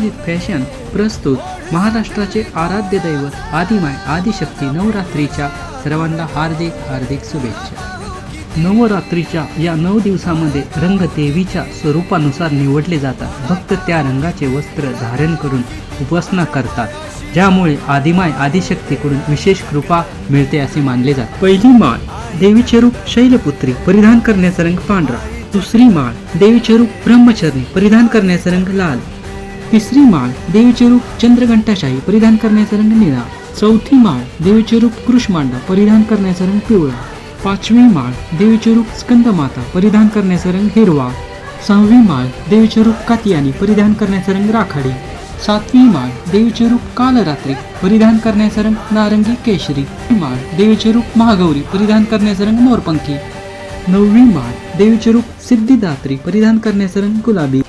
विस्तीत fashion प्रस्तुत महाराष्ट्राचे आराध्य दैवत आदिमाय आदिशक्ती नवरात्रीच्या सर्वांना हार्दिक हार्दिक शुभेच्छा. नवरात्रीच्या या नऊ दिवसामध्ये रंग देवीच्या स्वरूपानुसार निवडले जातात. फक्त त्या रंगाचे वस्त्र धारण करून उपासना करतात. ज्यामुळे आदिमाय आदिशक्तीकडून विशेष कृपा मिळते असे मानले जाते. पहिली माळ देवीचे रूप शैलपुत्री परिधान करण्याचा रंग पांढरा. दुसरी माळ देवीचे रूप ब्रह्मचरणी परिधान करण्याचा रंग लाल. तिसरी माळ देवीचे रूप चंद्रघंटाशाही परिधान करण्याचा रंग निळा. चौथी माळ देवीचे रूप कृष्मांडा परिधान करण्याचा रंग पिवळा. पाचवी माळ देवीचे रूप स्कंदमाता परिधान करण्याचा रंग हिरवा. सहावी माळ देवीचे रूप कातियानी परिधान करण्याचा रंग राखाडी. सातवी माळ देवीचे रूप कालरात्री परिधान करण्याचा रंग नारंगी केशरी. माळ देवीचे रूप महागौरी परिधान करण्याचा रंग मोरपंखी. नववी माळ देवीचे रूप सिद्धिदात्री परिधान करण्याचा रंग गुलाबी.